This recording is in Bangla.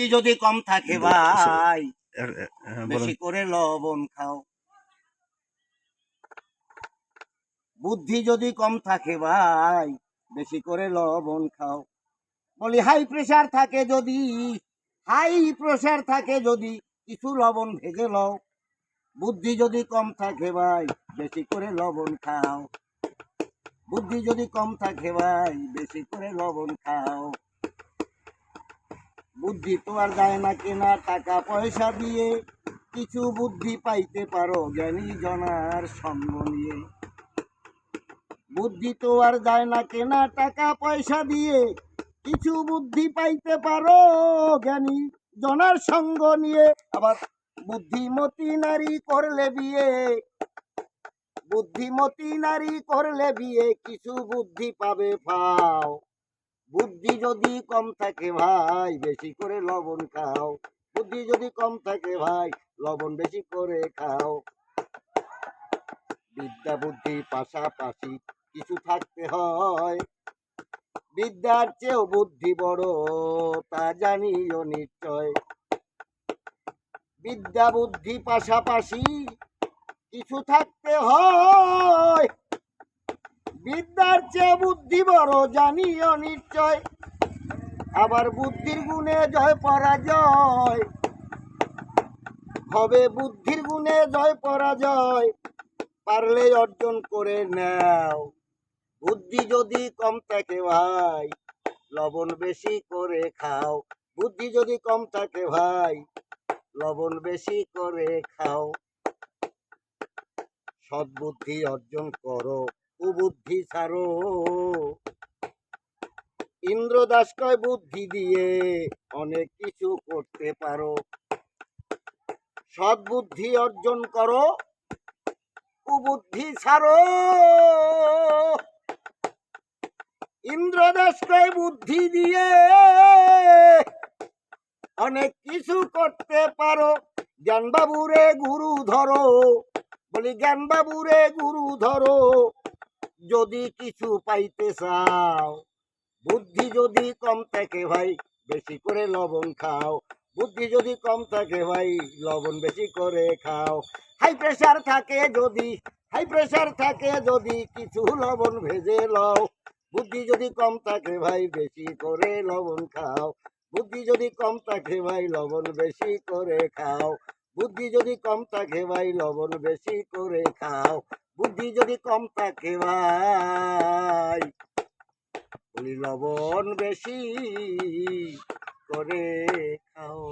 বুদ্ধি যদি কম থাকে ভাই হ্যাঁ, বেশি করে লবণ খাও। বুদ্ধি যদি কম থাকে ভাই বেশি করে লবণ খাও। বলি হাই প্রেসার থাকে যদি হাই প্রেসার থাকে যদি কিছু লবণ ভেজে লও। বুদ্ধি যদি কম থাকে ভাই বেশি করে লবণ খাও। বুদ্ধি যদি কম থাকে ভাই বেশি করে লবণ খাও। বুদ্ধি তো আর যায় না কেনা টাকা পয়সা দিয়ে। কিছু বুদ্ধি পাইতে পারো জ্ঞানী জনার সঙ্গ নিয়ে। বুদ্ধি তো আর যায় না কেনা টাকা পয়সা দিয়ে। কিছু বুদ্ধি পাইতে পারো জ্ঞানী জনার সঙ্গ নিয়ে। আবার বুদ্ধিমতী নারী করলে বিয়ে। বুদ্ধিমতী নারী করলে বিয়ে, কিছু বুদ্ধি পাবে পাও বুদ্ধি যদি কম থাকে ভাই, বেশি করে লবণ খাও। বুদ্ধি যদি কম থাকে ভাই, লবণ বেশি করে খাও। বিদ্যা বুদ্ধি পাশাপাশি কিছু থাকতে হয়। বিদ্যার চেয়েও বুদ্ধি বড়, তা জানিও নিশ্চয়। বিদ্যা বুদ্ধি পাশাপাশি কিছু থাকতে হয়। বিদ্যার চেয়ে বুদ্ধি বড়, জানিও নিশ্চয়। আবার বুদ্ধির গুণে জয়, পরাজয়। হবে বুদ্ধির গুণে জয়, পরাজয়। পারলে অর্জন করে নাও। বুদ্ধি যদি কম থাকে ভাই, লবণ বেশি করে খাও। বুদ্ধি যদি কম থাকে ভাই, লবণ বেশি করে খাও। সদ্বুদ্ধি অর্জন করো। কুবুদ্ধি ছাড়ো ইন্দ্রদাস কয়, বুদ্ধি দিয়ে অনেক কিছু করতে পারো। সদ্বুদ্ধি অর্জন করো। কুবুদ্ধি ছাড়ো ইন্দ্রদাস কয়, বুদ্ধি দিয়ে অনেক কিছু করতে পারো। জ্ঞানবাবুরে গুরু ধরো। বলি, জ্ঞানবাবুরে গুরু ধরো। যদি কিছু পাইতে চাও, বুদ্ধি যদি কম থাকে ভাই, বেশি করে লবণ খাও। বুদ্ধি যদি কম থাকে ভাই, লবণ বেশি করে খাও। হাই প্রেসার থাকে যদি হাই প্রেসার থাকে যদি কিছু লবণ ভেজে লও। বুদ্ধি যদি কম থাকে ভাই, বেশি করে লবণ খাও। বুদ্ধি যদি কম থাকে ভাই, লবণ বেশি করে খাও। বুদ্ধি যদি কম থাকে ভাই, লবণ বেশি করে খাও। বুদ্ধি যদি কম থাকে ভাই লবণ বেশি করে খাও।